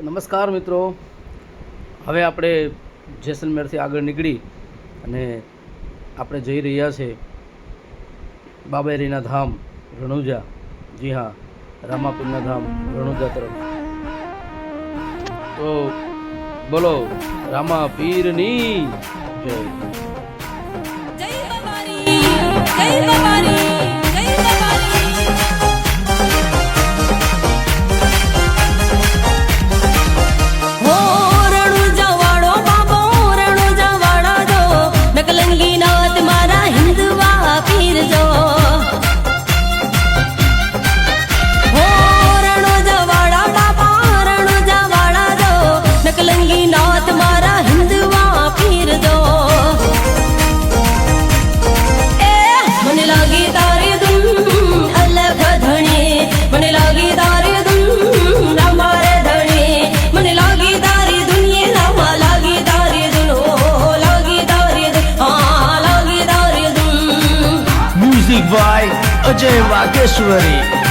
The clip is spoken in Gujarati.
નમસ્કાર મિત્રો. હવે આપણે જેસલમેરથી આગળ નીકળી અને આપણે જઈ રહ્યા છે બાબેરીના ધામ, રણુજા. જી હા, રામાપુરના ધામ, રણુજા તરફ. તો બોલો, રામા પીરની જય. જય ધૂન અજય વાગેશ્વરી